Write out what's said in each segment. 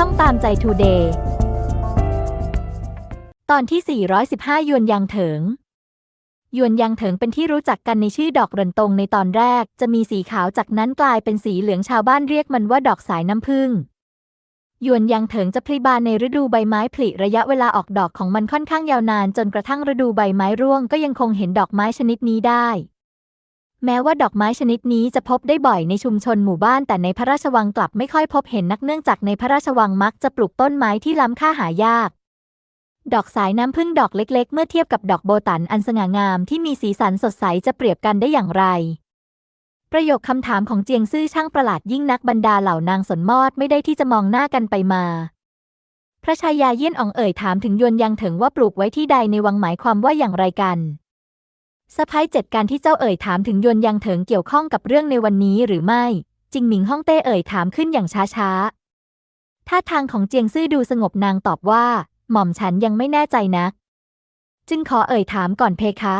ช่องตามใจทูเดย์ตอนที่ 415 ยวนยังเถิง ยวนยังเถิงเป็นที่รู้จักกันในชื่อดอกเรินตงในตอนแรก จะมีสีขาวจากนั้นกลายเป็นสีเหลืองชาวบ้านเรียกมันว่าดอกสายน้ำผึ้งยวนยังเถิงจะพลิบานในฤดูใบไม้ผลิระยะเวลาออกดอกของมันค่อนข้างยาวนาน จนกระทั่งฤดูใบไม้ร่วงก็ยังคงเห็นดอกไม้ชนิดนี้ได้ แม้ว่าดอกไม้ชนิดนี้จะพบได้บ่อยในชุมชนหมู่บ้านแต่ในพระราชวังกลับไม่ค่อยพบเห็นนักเนื่องจากในพระราชวังมักจะปลูกต้นไม้ที่ล้ำค่าหายาก ดอกสายน้ำผึ้งดอกเล็ก ๆ เมื่อเทียบกับดอกโบตันอันสง่างามที่มีสีสันสดใสจะเปรียบกันได้อย่างไร ประโยคคำถามของเจียงซื่อช่างประหลาดยิ่งนักบรรดาเหล่านางสนมอดไม่ได้ที่จะมองหน้ากันไปมาพระชายาเยี่ยนอ่องเอ่ยถามถึงยวนยังถิงว่าปลูกไว้ที่ใดในวังหมายความว่าอย่างไรกัน สะพ้ายเจ็ดการที่เจ้าเอ่ยถามถึงยวนยังเถิงเกี่ยวข้องกับเรื่องในวันนี้หรือไม่ จิงหมิงฮ่องเต้เอ่ยถามขึ้นอย่างช้าๆท่าทางของเจียงซื่อดูสงบนางตอบว่า หม่อมฉันยังไม่แน่ใจนักจึงขอเอ่ยถามก่อนเพคะ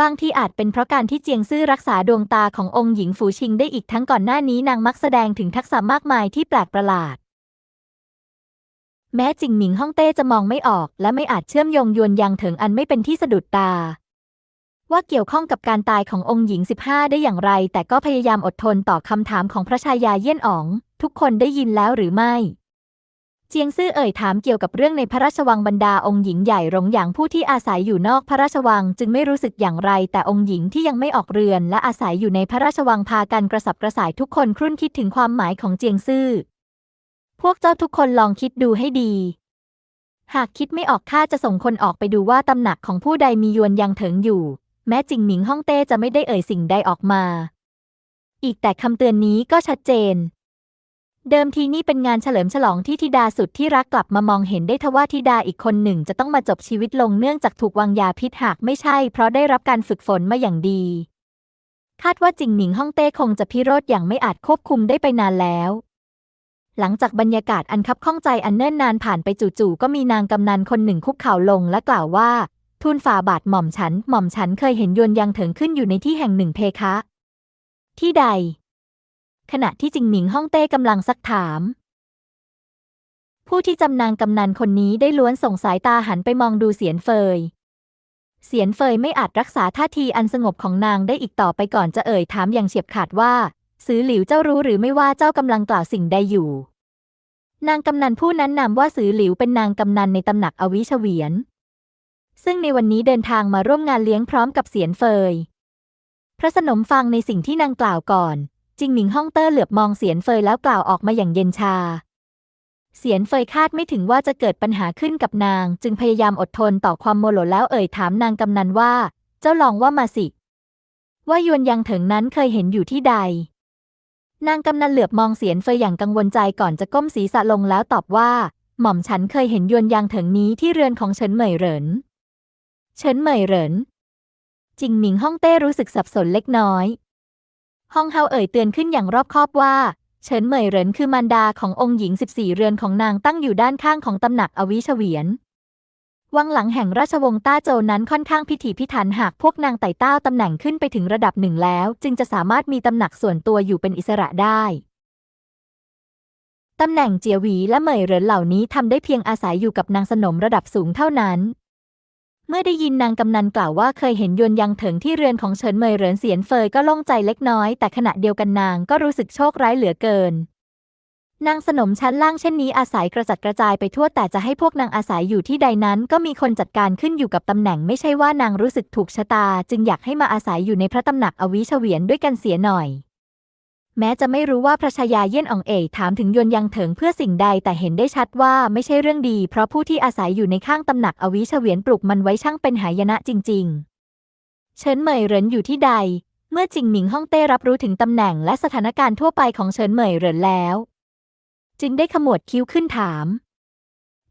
บางที่อาจเป็นเพราะการที่เจียงซื่อรักษาดวงตาขององค์หญิงฝูชิงได้อีกทั้งก่อนหน้านี้นางมักแสดงถึงทักษะมากมายที่แปลกประหลาดแม้จิงหมิงฮ่องเต้จะมองไม่ออก และไม่อาจเชื่อมโยงยวนยังเถิงอันไม่เป็นที่สะดุดตา ว่าเกี่ยวข้องกับการตายขององค์หญิง 15 ได้อย่างไร แต่ก็พยายามอดทนต่อคำถามของพระชายาเยี่ยนอ๋อง ทุกคนได้ยินแล้วหรือไม่ เจียงซื่อเอ่ยถามเกี่ยวกับเรื่องในพระราชวังบรรดาองค์หญิงใหญ่หลงอย่างผู้ที่อาศัยอยู่นอกพระราชวังจึงไม่รู้สึกอย่างไร แต่องค์หญิงที่ยังไม่ออกเรือน และอาศัยอยู่ในพระราชวังพากันกระสับกระส่ายทุกคนครุ่นคิดถึงความหมายของเจียงซื่อ พวกเจ้าทุกคนลองคิดดูให้ดีหากคิดไม่ออกข้าจะส่งคนออกไปดูว่าตำหนักของผู้ใดมียวนยังเถิงอยู่ แม้จิงหมิงฮ่องเต้จะไม่ได้เอ่ยสิ่งใดออกมา อีกแต่คำเตือนนี้ก็ชัดเจน เดิมทีนี่เป็นงานเฉลิมฉลองที่ธิดาสุดที่รักกลับมามองเห็นได้ทว่าธิดาอีกคนหนึ่งจะต้องมาจบชีวิตลงเนื่องจากถูกวางยาพิษหากไม่ใช่ เพราะได้รับการฝึกฝนมาอย่างดี คาดว่าจิงหมิงฮ่องเต้คงจะพิโรธอย่างไม่อาจควบคุมได้ไปนานแล้วหลังจากบรรยากาศอันคับข้องใจอันเนิ่นนานผ่านไปจู่ๆก็มีนางกำนันคนหนึ่งคุกเข่าลงและกล่าวว่า ทูลฝ่าบาทหม่อมฉัน หม่อมฉันเคยเห็นยวนยังเถิงขึ้นอยู่ในที่แห่งหนึ่งเพคะ ที่ใด ขณะที่จิงหมิงฮ่องเต้กำลังซักถาม ผู้ที่จำนางกำนันคนนี้ได้ล้วนส่งสายตาหันไปมองดูเสียนเฟย เสียนเฟยไม่อาจรักษาท่าทีอันสงบของนางได้อีกต่อไปก่อนจะเอ่ยถามอย่างเฉียบขาดว่าซื้อหลิวเจ้ารู้หรือไม่ว่าเจ้ากำลังกล่าวสิ่งใดอยู่ นางกำนันผู้นั้นนามว่าสือหลิวเป็นนางกำนันในตำหนักอวิชเวียน ซึ่งในวันนี้เดินทางมาร่วมงานเลี้ยงพร้อมกับเสียนเฟย พระสนมฟังในสิ่งที่นางกล่าวก่อน จิงหมิงฮ่องเต้เหลือบมองเสียนเฟยแล้วกล่าวออกมาอย่างเย็นชา เสียนเฟยคาดไม่ถึงว่าจะเกิดปัญหาขึ้นกับนาง จึงพยายามอดทนต่อความโมโหแล้วเอ่ยถามนางกำนันว่า เจ้าลองว่ามาสิ ว่ายวนยังเถิงนั้นเคยเห็นอยู่ที่ใด นางกำนันเหลือบมองเสียนเฟยอย่างกังวลใจก่อนจะก้มศีรษะลงแล้วตอบว่า หม่อมฉันเคยเห็นยวนยังเถิงนี้ที่เรือนของเฉินเหมยเหริน เฉินเหมยเหรินจิงหมิงฮ่องเต้รู้สึกสับสนเล็กน้อยฮ่องเฮาเอ่ยเตือนขึ้นอย่างรอบคอบว่า เฉินเหมยเหรินคือมารดาขององค์หญิง 14 เรือนของนางตั้งอยู่ด้านข้างของตำหนักอวิชเวียน วังหลังแห่งราชวงศ์ต้าโจนั้นค่อนข้างพิถีพิถันหากพวกนางไต่เต้าตำแหน่งขึ้นไปถึงระดับหนึ่งแล้ว จึงจะสามารถมีตำหนักส่วนตัวอยู่เป็นอิสระได้ตำแหน่งเจียหวีและเหมยเหรินเหล่านี้ทำได้เพียงอาศัยอยู่กับนางสนมระดับสูงเท่านั้น เมื่อได้ยินนางกำนันกล่าวว่าเคยเห็นยวนยังเถิงที่เรือนของเฉินเมยเหรินเสียนเฟยก็โล่งใจเล็กน้อย แต่ขณะเดียวกันนางก็รู้สึกโชคร้ายเหลือเกิน นางสนมชั้นล่างเช่นนี้อาศัยกระจัดกระจายไปทั่วแต่จะให้พวกนางอาศัยอยู่ที่ใดนั้นก็มีคนจัดการขึ้นอยู่กับตำแหน่งไม่ใช่ว่านางรู้สึกถูกชะตา จึงอยากให้มาอาศัยอยู่ในพระตำหนักอวิชเวียนด้วยกันเสียหน่อย แม้จะไม่รู้ว่าพระชายาเยี่ยนอ่องเอ๋ยถามถึงยวนยังเถิงเพื่อสิ่งใดแต่เห็นได้ชัดว่าไม่ใช่เรื่องดี เพราะผู้ที่อาศัยอยู่ในข้างตำหนักอวิชเวียนปลุกมันไว้ช่างเป็นหายนะจริง ๆ เฉินเหมยเหรินอยู่ที่ใด เมื่อจิงหมิงฮ่องเต้รับรู้ถึงตำแหน่งและสถานการณ์ทั่วไปของเฉินเหมยเหรินแล้ว จึงได้ขมวดคิ้วขึ้นถาม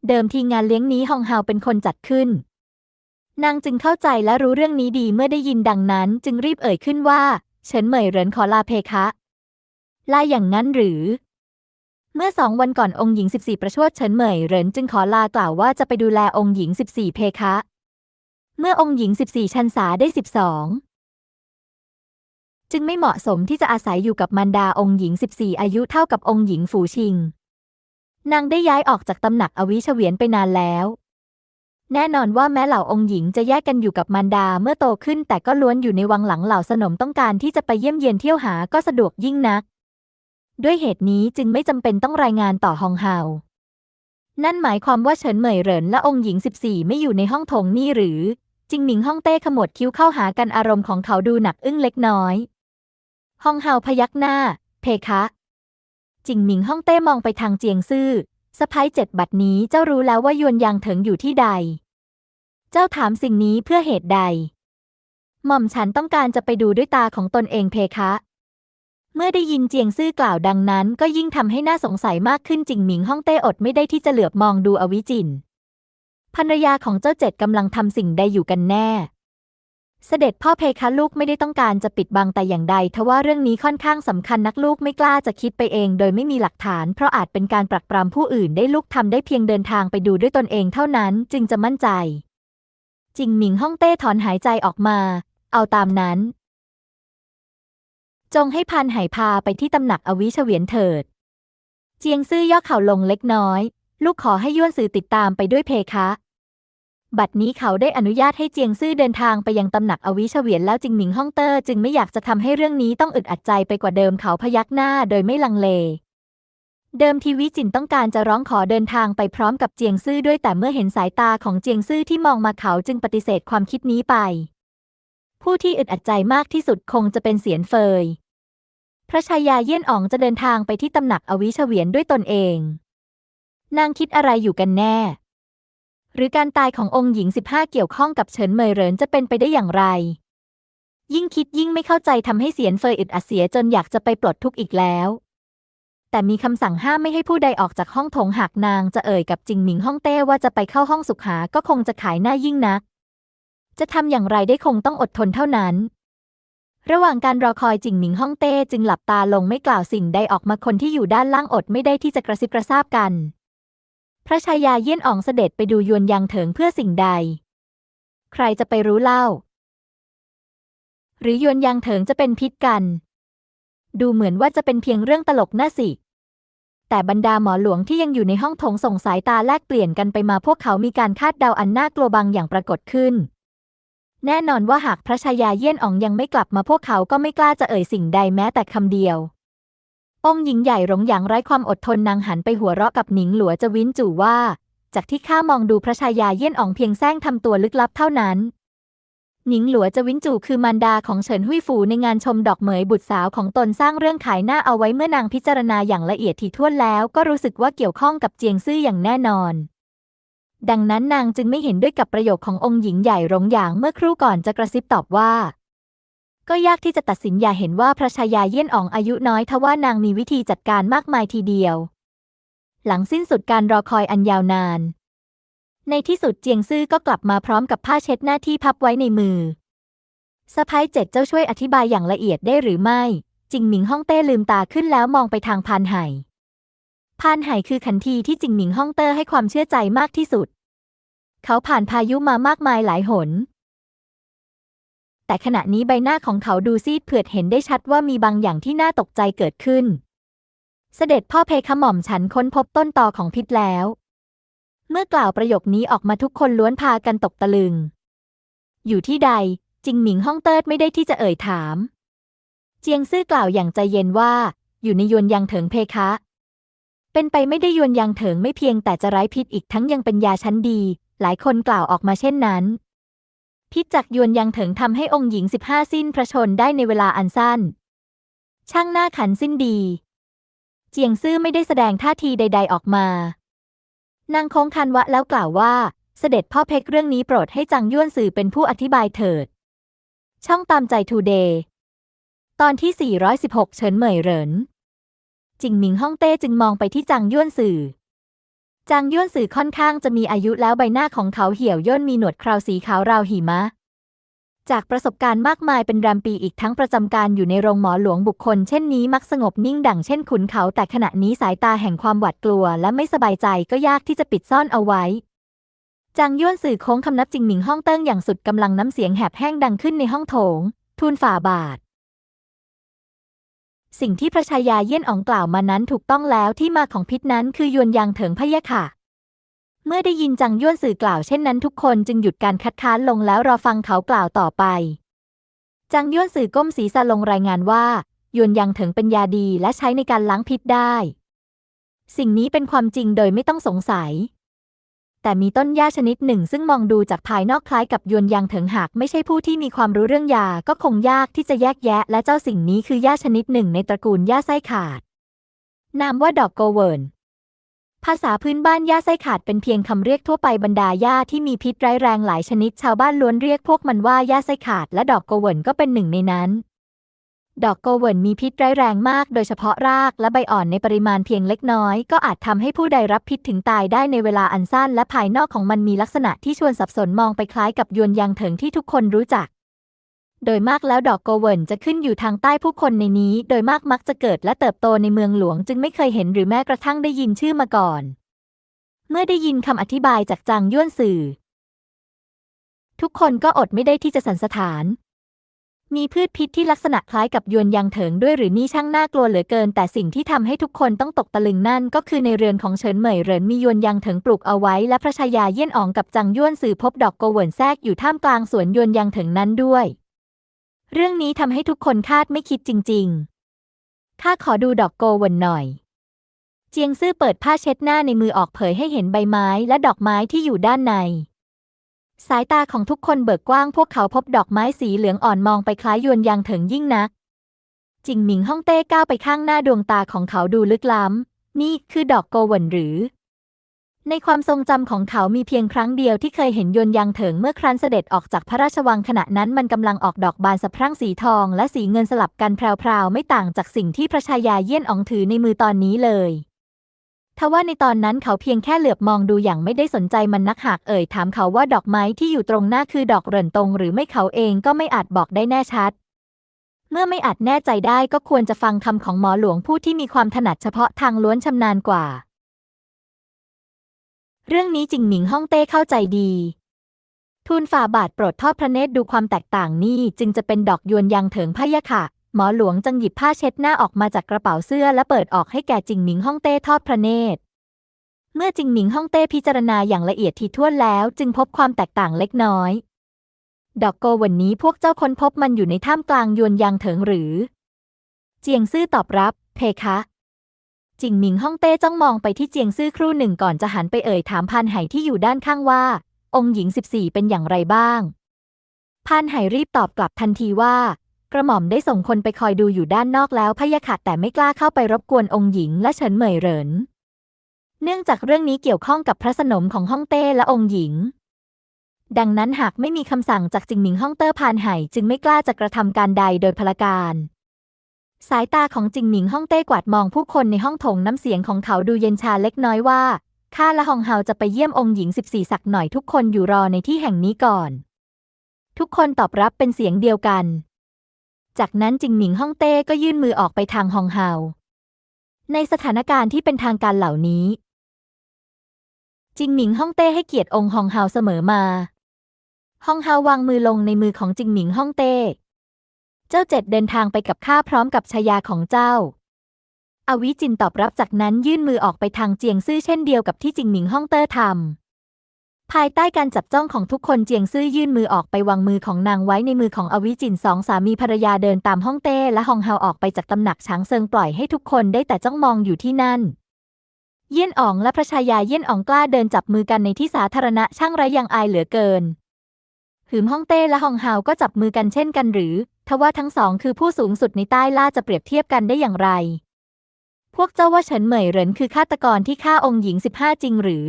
เดิมทีงานเลี้ยงนี้ฮองเฮาเป็นคนจัดขึ้น นางจึงเข้าใจและรู้เรื่องนี้ดีเมื่อได้ยินดังนั้น จึงรีบเอ่ยขึ้นว่าเฉินเหมยเหรินขอลาเพคะ ลาอย่างนั้นหรือ เมื่อสองวันก่อนองค์หญิง 14 ประชวดเฉินเหมยเหรินจึงขอลากล่าวว่าจะไปดูแลองค์หญิง 14 เพคะ เมื่อองค์หญิง 14 ชันษาได้ 12 จึงไม่เหมาะสมที่จะอาศัยอยู่กับมารดาองค์หญิง 14 อายุเท่ากับองค์หญิงฝูชิง นางได้ย้ายออกจากตำหนักอวิเฉวียนไปนานแล้วแน่นอนว่าแม้เหล่าองค์หญิงจะแยกกันอยู่กับมารดาเมื่อโตขึ้น แต่ก็ล้วนอยู่ในวังหลังเหล่าสนมต้องการที่จะไปเยี่ยมเยียนเที่ยวหาก็สะดวกยิ่งนัก ด้วยเหตุนี้จึงไม่จำเป็นต้องรายงานต่อฮองเฮา นั่นหมายความว่าเฉินเหมยเหรินและองค์หญิง 14 ไม่อยู่ในห้องโถงนี่หรือ จิงหมิงฮ่องเต้ขมวดคิ้วเข้าหากันอารมณ์ของเขาดูหนักอึ้งเล็กน้อยฮองเฮาพยักหน้า เพคะ จิงหมิงฮ่องเต้มองไปทางเจียงซื่อสะพ้ายเจ็ดบัดนี้เจ้ารู้แล้วว่ายวนยางเถิงอยู่ที่ใด เจ้าถามสิ่งนี้เพื่อเหตุใด หม่อมฉันต้องการจะไปดูด้วยตาของตนเองเพคะ เมื่อได้ยินเจียงซื่อกล่าวดังนั้น ก็ยิ่งทำให้น่าสงสัยมากขึ้นจิงหมิงฮ่องเต้อดไม่ได้ที่จะเหลือบมองดูอวิจินภรรยาของเจ้าเจ็ดกำลังทำสิ่งใดอยู่กันแน่ เสด็จพ่อเพคะลูกไม่ได้ต้องการจะปิดบังแต่อย่างใดทว่าเรื่องนี้ค่อนข้างสำคัญนักลูกไม่กล้าจะคิดไปเอง โดยไม่มีหลักฐาน เพราะอาจเป็นการปรักปรำผู้อื่นได้ลูกทำได้เพียงเดินทางไปดูด้วยตนเองเท่านั้น จึงจะมั่นใจ จิงหมิงฮ่องเต้ถอนหายใจออกมา เอาตามนั้น จงให้พันไหพาไปที่ตำหนักอวิชเวียนเถิด เจียงซื่อย่อเข่าลงเล็กน้อย ลูกขอให้ย้วนสื่อติดตามไปด้วยเพคะ บัดนี้เขาได้อนุญาตให้เจียงซื่อเดินทางไปยังตำหนักอวิชเวียนแล้วจิงหมิงฮ่องเตอร์จึงไม่อยากจะทำให้เรื่องนี้ต้องอึดอัดใจไปกว่าเดิมเขาพยักหน้าโดยไม่ลังเลเดิมทีวิจินต้องการจะร้องขอเดินทางไปพร้อมกับเจียงซื่อด้วยแต่เมื่อเห็นสายตาของเจียงซื่อที่มองมาเขาจึงปฏิเสธความคิดนี้ไป ผู้ที่อึดอัดใจมากที่สุดคงจะเป็นเสียนเฟย พระชายาเยี่ยนอ๋องจะเดินทางไปที่ตำหนักอวิชเวียนด้วยตนเอง นางคิดอะไรอยู่กันแน่ หรือการตายขององค์หญิง 15 เกี่ยวข้องกับเฉินเหมยเหรินจะเป็นไปได้อย่างไร ยิ่งคิดยิ่งไม่เข้าใจทำให้เสียนเฟยอึดอัดเสียจนอยากจะไปปลดทุกข์อีกแล้ว แต่มีคำสั่งห้ามไม่ให้ผู้ใดออกจากห้องโถงหากนางจะเอ่ยกับจิงหมิงฮ่องเต้ว่าจะไปเข้าห้องสุขหาก็คงจะขายหน้ายิ่งนัก จะทำอย่างไรได้คงต้องอดทนเท่านั้น ระหว่างการรอคอยจิงหมิงฮ่องเต้จึงหลับตาลงไม่กล่าวสิ่งใดออกมาคนที่อยู่ด้านล่างอดไม่ได้ที่จะกระซิบกระซาบกัน พระชายาเยี่ยนอ๋องเสด็จไปดูยวนยางเถิงเพื่อสิ่งใด ใครจะไปรู้เล่า หรือยวนยางเถิงจะเป็นพิษกัน ดูเหมือนว่าจะเป็นเพียงเรื่องตลกน่าสิแต่บรรดาหมอหลวงที่ยังอยู่ในห้องโถงส่งสายตาแลกเปลี่ยนกันไปมาพวกเขามีการคาดเดาอันน่ากลัวบางอย่างปรากฏขึ้น แน่นอนว่าหากพระชายาเยี่ยนอ๋องยังไม่กลับมาพวกเขาก็ไม่กล้าจะเอ่ยสิ่งใดแม้แต่คำเดียว องค์หญิงใหญ่หลงอย่างไร้ความอดทนนางหันไปหัวเราะกับหนิงหลัวจะวินจู่ว่า จากที่ข้ามองดูพระชายาเยี่ยนอ๋องเพียงแซงทำตัวลึกลับเท่านั้น หนิงหลัวจะวินจู่คือมารดาของเฉินหุยฝูในงานชมดอกเหมยบุตรสาวของตนสร้างเรื่องขายหน้าเอาไว้เมื่อนางพิจารณาอย่างละเอียดถี่ถ้วนแล้ว ก็รู้สึกว่าเกี่ยวข้องกับเจียงซื่ออย่างแน่นอน ดังนั้นนางจึงไม่เห็นด้วยกับประโยคขององค์หญิงใหญ่หลงอย่างเมื่อครู่ก่อนจะกระซิบตอบว่า ก็ยากที่จะตัดสินอย่าเห็นว่าพระชายาเยี่ยนอ๋องอายุน้อยทว่านางมีวิธีจัดการมากมายทีเดียว หลังสิ้นสุดการรอคอยอันยาวนาน ในที่สุดเจียงซื่อก็กลับมาพร้อมกับผ้าเช็ดหน้าที่พับไว้ในมือสะพ้ายเจ็ดเจ้าช่วยอธิบายอย่างละเอียดได้หรือไม่จิงหมิงฮ่องเต้ลืมตาขึ้นแล้วมองไปทางพานไห่พานไห่คือขันทีที่จิงหมิงฮ่องเต้ให้ความเชื่อใจมากที่สุด เขาผ่านพายุมามากมายหลายหน แต่ขณะนี้ใบหน้าของเขาดูซีดเผือดเห็นได้ชัดว่ามีบางอย่างที่น่าตกใจเกิดขึ้น เสด็จพ่อเพคะหม่อมฉันค้นพบต้นตอของพิษแล้ว เมื่อกล่าวประโยคนี้ออกมาทุกคนล้วนพากันตกตะลึง อยู่ที่ใดจิงหมิงฮ่องเติร์ดไม่ได้ที่จะเอ่ยถาม เจียงซื่อกล่าวอย่างใจเย็นว่า อยู่ในยวนยังเถิงเพคะเป็นไปไม่ได้ยวนยังเถิงไม่เพียงแต่จะไร้พิษอีกทั้งยังเป็นยาชั้นดี หลายคนกล่าวออกมาเช่นนั้น พิจากยวนยังถิงทำให้องค์หญิงสิบห้าสิ้นพระชนได้ในเวลาอันสั้น ช่างหน้าขันสิ้นดี เจียงซื่อไม่ได้แสดงท่าทีใด ๆออกมานางโค้งคันวะแล้วกล่าวว่า เสด็จพ่อเพกเรื่องนี้โปรดให้จังย้วนสื่อเป็นผู้อธิบายเถิด ช่องตามใจทูเดย์ตอนที่ 416 เฉินเหมยเหรินจิงหมิงฮ่องเต้จึงมองไปที่จางย้วนสื่อ จางย้วนสื่อค่อนข้างจะมีอายุแล้วใบหน้าของเขาเหี่ยวย่นมีหนวดเคราวสีขาวราวหิมะ จากประสบการณ์มากมายเป็นรำปีอีกทั้งประจำการอยู่ในโรงหมอหลวงบุคคล เช่นนี้มักสงบนิ่งดั่งเช่นขุนเขาแต่ขณะนี้สายตาแห่งความหวาดกลัว และไม่สบายใจก็ยากที่จะปิดซ่อนเอาไว้จางย้วนสื่อโค้งคำนับจิงหมิงฮ่องเติ้งอย่างสุดกำลังน้ำเสียงแหบแห้งดังขึ้นในห้องโถง ทูลฝ่าบาท สิ่งที่พระชายาเยี่ยนอ๋องกล่าวมานั้นถูกต้องแล้วที่มาของพิษนั้นคือยวนยางเถิงพะยะค่ะ เมื่อได้ยินจังย้วนสื่อกล่าวเช่นนั้นทุกคนจึงหยุดการคัดค้านลงแล้วรอฟังเขากล่าวต่อไป จังย้วนสื่อก้มศีรษะลงรายงานว่ายวนยางเถิงเป็นยาดีและใช้ในการล้างพิษได้ สิ่งนี้เป็นความจริงโดยไม่ต้องสงสัย แต่มีต้นหญ้าชนิดหนึ่งซึ่งมองดูจากภายนอกคล้ายกับยวนยางเถิงหากไม่ใช่ผู้ที่มีความรู้เรื่องยาก็คงยากที่จะแยกแยะ และเจ้าสิ่งนี้คือหญ้าชนิดหนึ่งในตระกูลหญ้าไส้ขาด นามว่าดอกโกเวิร์นภาษาพื้นบ้านหญ้าไส้ขาดเป็นเพียงคำเรียกทั่วไปบรรดาหญ้าที่มีพิษร้ายแรงหลายชนิดชาวบ้านล้วนเรียกพวกมันว่าหญ้าไส้ขาดและดอกโกเวิร์นก็เป็นหนึ่งในนั้น ดอกโกเวิร์นมีพิษร้ายแรงมาก โดยเฉพาะรากและใบอ่อนในปริมาณเพียงเล็กน้อย ก็อาจทำให้ผู้ใดรับพิษถึงตายได้ในเวลาอันสั้น และภายนอกของมันมีลักษณะที่ชวนสับสนมองไปคล้ายกับยวนยางเถิงที่ทุกคนรู้จัก โดยมากแล้วดอกโกเวิร์นจะขึ้นอยู่ทางใต้ผู้คนในนี้ โดยมากมักจะเกิดและเติบโตในเมืองหลวง จึงไม่เคยเห็นหรือแม้กระทั่งได้ยินชื่อมาก่อน เมื่อได้ยินคำอธิบายจากจางย้วนสื่อ ทุกคนก็อดไม่ได้ที่จะสันสถาน มีพืชพิษที่ลักษณะคล้ายกับยวนยางเถิงด้วยหรือนี่ช่างน่ากลัวเหลือเกิน แต่สิ่งที่ทำให้ทุกคนต้องตกตะลึงนั่น ก็คือในเรือนของเฉินเหมยเหรินมียวนยางเถิงปลูกเอาไว้ และพระชายาเยี่ยนอ๋องกับจังย้วนสื่อพบดอกโกเวินแทรกอยู่ท่ามกลางสวนยวนยางเถิงนั้นด้วย เรื่องนี้ทำให้ทุกคนคาดไม่คิดจริง ๆ ข้าขอดูดอกโกเวินหน่อย เจียงซื่อเปิดผ้าเช็ดหน้าในมือออกเผยให้เห็นใบไม้และดอกไม้ที่อยู่ด้านใน สายตาของทุกคนเบิกกว้างพวกเขาพบดอกไม้สีเหลืองอ่อนมองไปคล้ายยวนยางเถิงยิ่งนัก จิงหมิงฮ่องเต้ก้าวไปข้างหน้าดวงตาของเขาดูลึกล้ำ นี่คือดอกโกวนหรือ ในความทรงจำของเขามีเพียงครั้งเดียวที่เคยเห็นยวนยางเถิงเมื่อครั้นเสด็จออกจากพระราชวังขณะนั้นมันกำลังออกดอกบานสะพรั่งสีทองและสีเงินสลับกันแพรวๆไม่ต่างจากสิ่งที่พระชายาเยี่ยนอองถือในมือตอนนี้เลย ทว่าในตอนนั้นเขาเพียงแค่เหลือบมองดูอย่างไม่ได้สนใจมันนักหากเอ่ยถามเขาว่าดอกไม้ที่อยู่ตรงหน้าคือดอกเหรินตรงหรือไม่เขาเองก็ไม่อาจบอกได้แน่ชัด เมื่อไม่อาจแน่ใจได้ก็ควรจะฟังคำของหมอหลวงผู้ที่มีความถนัดเฉพาะทางล้วนชำนาญกว่า เรื่องนี้จิงหมิงฮ่องเต้เข้าใจดีทูลฝ่าบาทโปรดทอดพระเนตรดูความแตกต่างนี่จึงจะเป็นดอกยวนยางเถิงพะยะค่ะ หมอหลวงจึงหยิบผ้าเช็ดหน้าออกมาจากกระเป๋าเสื้อและเปิดออกให้แก่จิงหมิงฮ่องเต้ทอดพระเนตร เมื่อจิงหมิงฮ่องเต้พิจารณาอย่างละเอียดถี่ถ้วนแล้ว จึงพบความแตกต่างเล็กน้อย ดอกโกวันนี้พวกเจ้าค้นพบมันอยู่ในท่ามกลางยวนยางเถิงหรือ เจียงซื่อตอบรับ เพคะ จิงหมิงฮ่องเต้จ้องมองไปที่เจียงซื่อครู่หนึ่งก่อนจะหันไปเอ่ยถามพานไหที่อยู่ด้านข้างว่า องค์หญิงสิบสี่เป็นอย่างไรบ้างพานไหรีบตอบกลับทันทีว่า กระหม่อมได้ส่งคนไปคอยดูอยู่ด้านนอกแล้วพะยะค่ะแต่ไม่กล้าเข้าไปรบกวนองค์หญิงและเฉินเหมยเหริน เนื่องจากเรื่องนี้เกี่ยวข้องกับพระสนมของฮ่องเต้และองค์หญิง ดังนั้นหากไม่มีคำสั่งจากจิงหมิงฮ่องเต้พานไห่จึงไม่กล้าจะกระทำการใดโดยพลการ สายตาของจิงหมิงฮ่องเต้กวาดมองผู้คนในห้องโถงน้ำเสียงของเขาดูเย็นชาเล็กน้อยว่าข้าและฮองเฮาจะไปเยี่ยมองค์หญิงสิบสี่สักหน่อยทุกคนอยู่รอในที่แห่งนี้ก่อน ทุกคนตอบรับเป็นเสียงเดียวกัน จากนั้นจิงหมิงฮ่องเต้ก็ยื่นมือออกไปทางฮองเฮา ในสถานการณ์ที่เป็นทางการเหล่านี้ จิงหมิงฮ่องเต้ให้เกียรติองค์ฮองเฮาเสมอมา ฮองเฮาวางมือลงในมือของจิงหมิงฮ่องเต้ เจ้าเจ็ดเดินทางไปกับข้าพร้อมกับชายาของเจ้า อวิจินตอบรับจากนั้นยื่นมือออกไปทางเจียงซื่อเช่นเดียวกับที่จิงหมิงฮ่องเต้ทำ ภายใต้การจับจ้องของทุกคนเจียงซื่อยื่นมือออกไปวางมือของนางไว้ในมือของอวิจินสองสามีภรรยาเดินตามฮ่องเต้และฮองเฮาออกไปจากตำหนักช้างเซิงปล่อยให้ทุกคนได้แต่จ้องมองอยู่ที่นั่น เยี่ยนอ๋องและพระชายาเยี่ยนอ๋องกล้าเดินจับมือกันในที่สาธารณะช่างไรยังอายเหลือเกิน หืมฮ่องเต้และฮองเฮาก็จับมือกันเช่นกันหรือทว่าทั้งสองคือผู้สูงสุดในใต้ล่าจะเปรียบเทียบกันได้อย่างไร พวกเจ้าว่าเฉินเหมยเหรินคือฆาตกรที่ฆ่าองค์หญิงสิบห้าจริงหรือ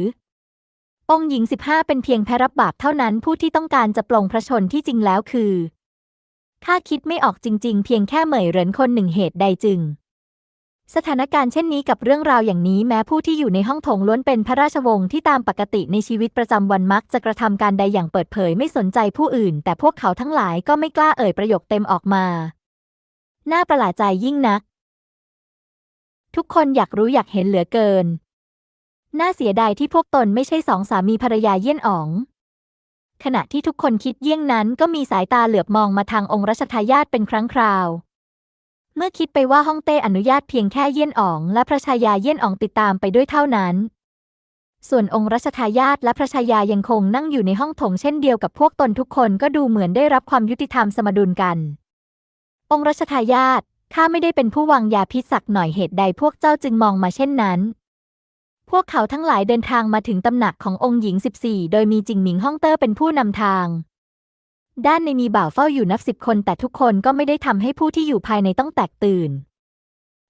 องค์หญิงสิบห้าเป็นเพียงแพรับบาปเท่านั้นผู้ที่ต้องการจะปลงพระชนที่จริงแล้วคือข้าคิดไม่ออกจริง ๆ เพียงแค่เหมยเหรินคนหนึ่งเหตุใดจึง สถานการณ์เช่นนี้กับเรื่องราวอย่างนี้แม้ผู้ที่อยู่ในห้องโถงล้วนเป็นพระราชวงศ์ที่ตามปกติในชีวิตประจำวันมักจะกระทำการใดอย่างเปิดเผยไม่สนใจผู้อื่น แต่พวกเขาทั้งหลายก็ไม่กล้าเอ่ยประโยคเต็มออกมา น่าประหลาดใจยิ่งนัก ทุกคนอยากรู้อยากเห็นเหลือเกิน น่าเสียดายที่พวกตนไม่ใช่สองสามีภรรยาเยี่ยนอ๋อง ขณะที่ทุกคนคิดเยี่ยงนั้นก็มีสายตาเหลือบมองมาทางองค์รัชทายาทเป็นครั้งคราว เมื่อคิดไปว่าฮ่องเต้อนุญาตเพียงแค่เยี่ยนอ๋อง และพระชายาเยี่ยนอ๋องติดตามไปด้วยเท่านั้น ส่วนองค์รัชทายาทและพระชายายังคงนั่งอยู่ในห้องโถงเช่นเดียวกับพวกตนทุกคนก็ดูเหมือนได้รับความยุติธรรมสมดุลกัน องค์รัชทายาทข้าไม่ได้เป็นผู้วางยาพิษสักหน่อยเหตุใดพวกเจ้าจึงมองมาเช่นนั้น พวกเขาทั้งหลายเดินทางมาถึงตำหนักขององค์หญิง 14 โดยมีจิงหมิงฮ่องเตอร์เป็นผู้นำทาง ด้านในมีบ่าวเฝ้าอยู่นับสิบคน แต่ทุกคนก็ไม่ได้ทำให้ผู้ที่อยู่ภายในต้องแตกตื่น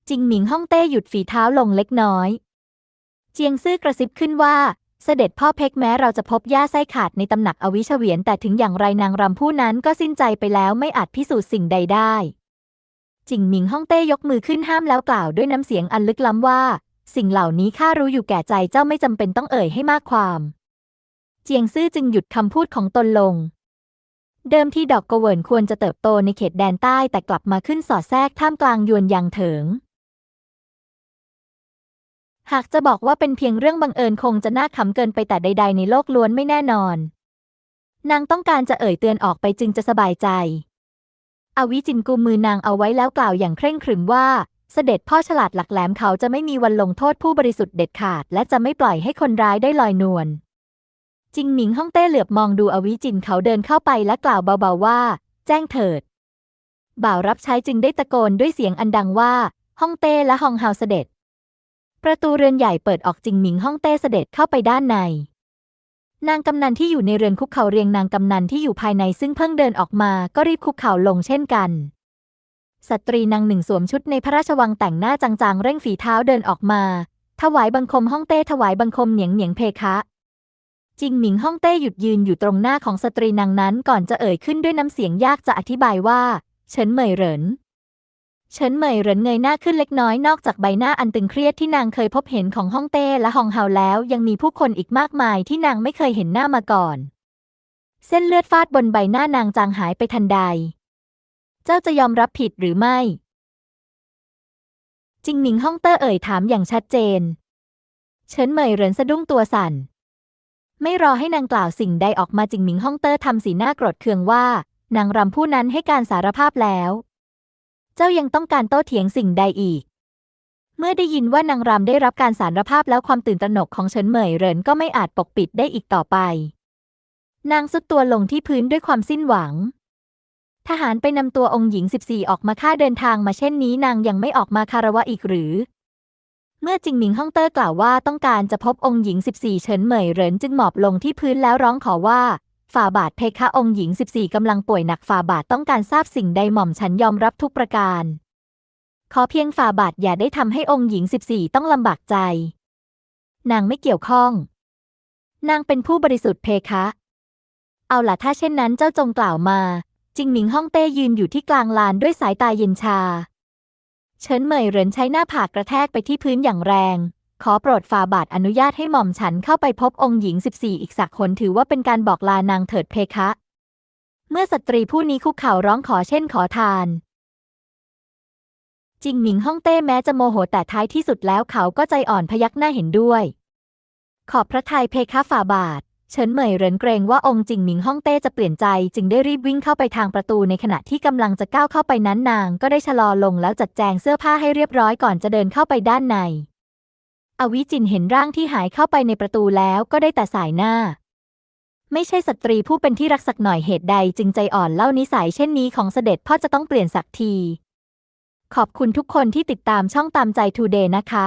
จิงหมิงฮ่องเต้หยุดฝีเท้าลงเล็กน้อย เจียงซื่อกระซิบขึ้นว่า เสด็จพ่อเพกแม้เราจะพบย่าไส้ขาดในตำหนักอวิชเวียนแต่ถึงอย่างไรนางรำผู้นั้นก็สิ้นใจไปแล้วไม่อาจพิสูจน์สิ่งใดได้จิงหมิงฮ่องเต้ยกมือขึ้นห้ามแล้วกล่าวด้วยน้ำเสียงอันลึกล้ำว่า สิ่งเหล่านี้ข้ารู้อยู่แก่ใจเจ้าไม่จำเป็นต้องเอ่ยให้มากความ เจียงซื่อจึงหยุดคำพูดของตนลง เดิมที่ดอกกระเวินควรจะเติบโตในเขตแดนใต้แต่กลับมาขึ้นสอดแทรกท่ามกลางยวนยางเถิง หากจะบอกว่าเป็นเพียงเรื่องบังเอิญคงจะน่าขำเกินไปแต่ใด ๆ ในโลกล้วนไม่แน่นอน นางต้องการจะเอ่ยเตือนออกไปจึงจะสบายใจอวิจินกุมมือนางเอาไว้แล้วกล่าวอย่างเคร่งขรึมว่า เสด็จพ่อฉลาดหลักแหลมเขาจะไม่มีวันลงโทษผู้บริสุทธิ์เด็ดขาด และจะไม่ปล่อยให้คนร้ายได้ลอยนวลจิงหมิงฮ่องเต้เหลือบมองดูอวิจินเขาเดินเข้าไปและกล่าวเบาๆว่า แจ้งเถิด บ่าวรับใช้จึงได้ตะโกนด้วยเสียงอันดังว่าฮ่องเต้และฮองเฮาเสด็จ ประตูเรือนใหญ่เปิดออกจิงหมิงฮ่องเต้เสด็จเข้าไปด้านใน นางกำนันที่อยู่ในเรือนคุกเข่าเรียงนางกำนันที่อยู่ภายในซึ่งเพิ่งเดินออกมาก็รีบคุกเข่าลงเช่นกัน สตรีนางหนึ่งสวมชุดในพระราชวังแต่งหน้าจางๆ เร่งฝีเท้าเดินออกมา ถวายบังคมฮ่องเต้ถวายบังคมเหนียงเหนียงเพคะจิงหมิงฮ่องเต้หยุดยืนอยู่ตรงหน้าของสตรีนางนั้นก่อนจะเอ่ยขึ้นด้วยน้ำเสียงยากจะอธิบายว่า เฉินเหมยเหรินเฉินเหมยเหรินเงยหน้าขึ้นเล็กน้อยนอกจากใบหน้าอันตึงเครียดที่นางเคยพบเห็นของฮ่องเต้และฮองเฮาแล้ว ยังมีผู้คนอีกมากมายที่นางไม่เคยเห็นหน้ามาก่อน เส้นเลือดฟาดบนใบหน้านางจางหายไปทันใด จ้าจะยอมรับผิดหรือไม่ จิงหมิงฮ่องเต้เอ่ยถามอย่างชัดเจน เฉินเหมยเหรินสะดุ้งตัวสั่น ไม่รอให้นางกล่าวสิ่งใดออกมาจิงหมิงฮ่องเต้ทำสีหน้าโกรธเคืองว่า นางรำผู้นั้นให้การสารภาพแล้ว เจ้ายังต้องการโต้เถียงสิ่งใดอีก เมื่อได้ยินว่านางรำได้รับการสารภาพแล้วความตื่นตระหนกของเฉินเหมยเหรินก็ไม่อาจปกปิดได้อีกต่อไป นางสุดตัวลงที่พื้นด้วยความสิ้นหวัง ทหารไปนำตัวองค์หญิง 14 ออกมาฆ่าเดินทางมาเช่นนี้นางยังไม่ออกมาคารวะอีกหรือ เมื่อจิงหมิงฮ่องเต้กล่าวว่าต้องการจะพบองค์หญิง 14 เฉินเหมยเหรินจึงหมอบลงที่พื้นแล้วร้องขอว่าฝ่าบาทเพคะองค์หญิง 14 กำลังป่วยหนักฝ่าบาทต้องการทราบสิ่งใดหม่อมฉันยอมรับทุกประการ ขอเพียงฝ่าบาทอย่าได้ทำให้องค์หญิง 14 ต้องลำบากใจ นางไม่เกี่ยวข้อง นางเป็นผู้บริสุทธิ์เพคะ เอาล่ะถ้าเช่นนั้นเจ้าจงกล่าวมา จิงหมิงฮ่องเต้ยืนอยู่ที่กลางลานด้วยสายตาเย็นชา เฉินเหมยเหรินใช้หน้าผากกระแทกไปที่พื้นอย่างแรง ขอโปรดฝ่าบาทอนุญาตให้หม่อมฉันเข้าไปพบองค์หญิง 14 อีกสักคนถือว่าเป็นการบอกลานางเถิดเพคะ เมื่อสตรีผู้นี้คุกเข่าร้องขอเช่นขอทานจิงหมิงฮ่องเต้แม้จะโมโหแต่ท้ายที่สุดแล้วเขาก็ใจอ่อนพยักหน้าเห็นด้วย ขอบพระทัยเพคะฝ่าบาท เฉินเหมยเหรินเกรงว่าองค์จิงหมิงฮ่องเต้จะเปลี่ยนใจ จึงได้รีบวิ่งเข้าไปทางประตูในขณะที่กำลังจะก้าวเข้าไปนั้นนาง ก็ได้ชะลอลงแล้วจัดแจงเสื้อผ้าให้เรียบร้อยก่อนจะเดินเข้าไปด้านใน อวิจินเห็นร่างที่หายเข้าไปในประตูแล้วก็ได้แต่สายหน้า ไม่ใช่สตรีผู้เป็นที่รักสักหน่อยเหตุใดจึงใจอ่อนเล่านิสัยเช่นนี้ของเสด็จพ่อจะต้องเปลี่ยนสักที ขอบคุณทุกคนที่ติดตามช่องตามใจทูเดย์นะคะ